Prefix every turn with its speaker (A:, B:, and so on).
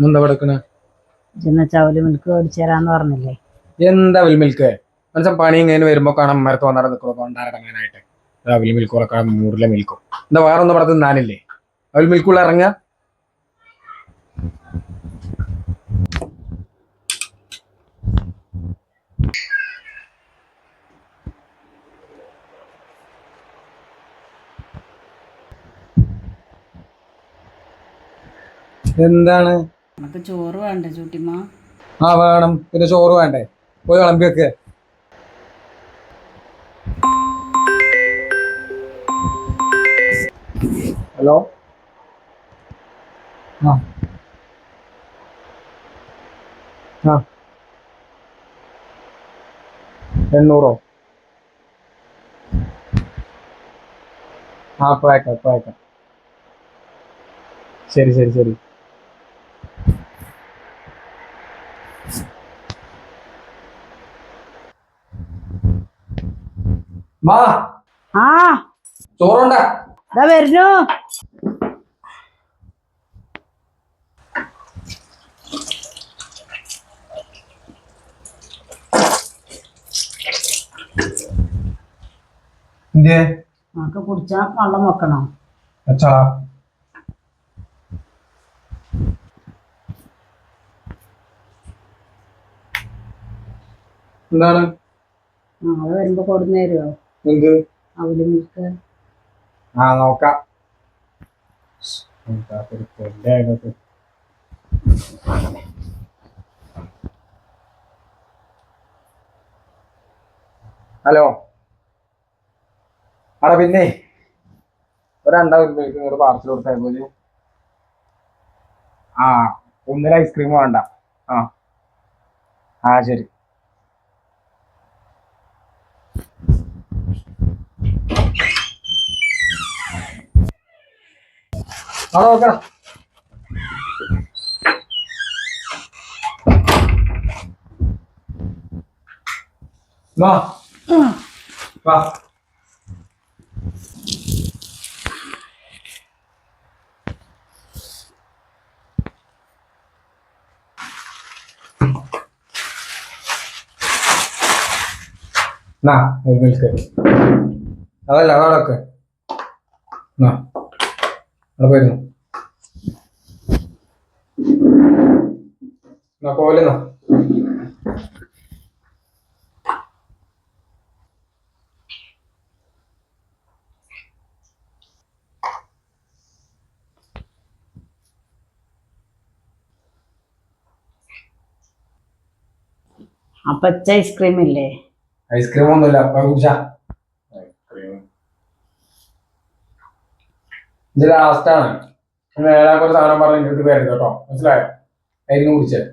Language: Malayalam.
A: എന്താ കിടക്കണ?
B: ചെന്ന ചവൽ മിൽക്ക് പറഞ്ഞില്ലേ?
A: എന്താ വിൽ മിൽക്ക് മനസ്സിൽ പണി ഇങ്ങനെ വരുമ്പോ കാണാൻ മരത്ത് വിൽ മിൽക്ക് ഉറക്കാൻ നൂറിലെ മിൽക്കും എന്താ വേറെ ഒന്നും പറഞ്ഞത് നാനില്ലേ അവൽ മിൽക്കുള്ള ഇറങ്ങ. എന്താണ്?
B: നമുക്ക് ചോറ് വേണ്ടേ ചൂട്ടിമ്മ?
A: ആ വേണം. പിന്നെ ചോറ് വേണ്ടേ? പോയി വിളമ്പി വെക്ക്. ഹലോ? ആ. ആ. എണ്ണൂറോ? ആ പോയേക്കാം പോയേക്കാം. ശരി ശരി ശരി. മാ
B: ആ.
A: ചോറുണ്ടാ.
B: ഇതാ വരുന്നു. നമുക്ക് കുടിച്ചാ വെള്ളം വെക്കണം.
A: അച്ഛാ. എന്താണ്?
B: അത് വരുമ്പോ കൊടുന്നു തരുമോ
A: എന്ത്?
B: അവൽ മിൽക്ക്
A: ആ നോക്കാം. ഹലോ? അവിടെ പിന്നെ ഒരു രണ്ടായിരം രൂപയ്ക്ക് ഇങ്ങോട്ട് പാർസൽ കൊടുത്താൽ പോലെ ആ ഒന്നര ഐസ്ക്രീം വേണ്ട. ആ. ആ ശരി. അവിടെ നോക്കണം. വാ. വാ. നാ ഒരു മിൽക്ക് അതല്ല അതവിടൊക്കെ നാ. അവിടെ പോയിരുന്നു എന്നാ? പോലെന്നാ
B: അപ്പച്ച പച്ച ഐസ്ക്രീം ഇല്ലേ
A: ഐസ്ക്രീം ഒന്നുമില്ല അപ്പ കുടിച്ചാ ഇത് ലാസ്റ്റ് ആണ്. വേറെ കുറച്ച് സാധനം പറഞ്ഞ് എന്റെ അടുത്ത് കേട്ടോ. മനസ്സിലായോ? അതിന് കുടിച്ചേ.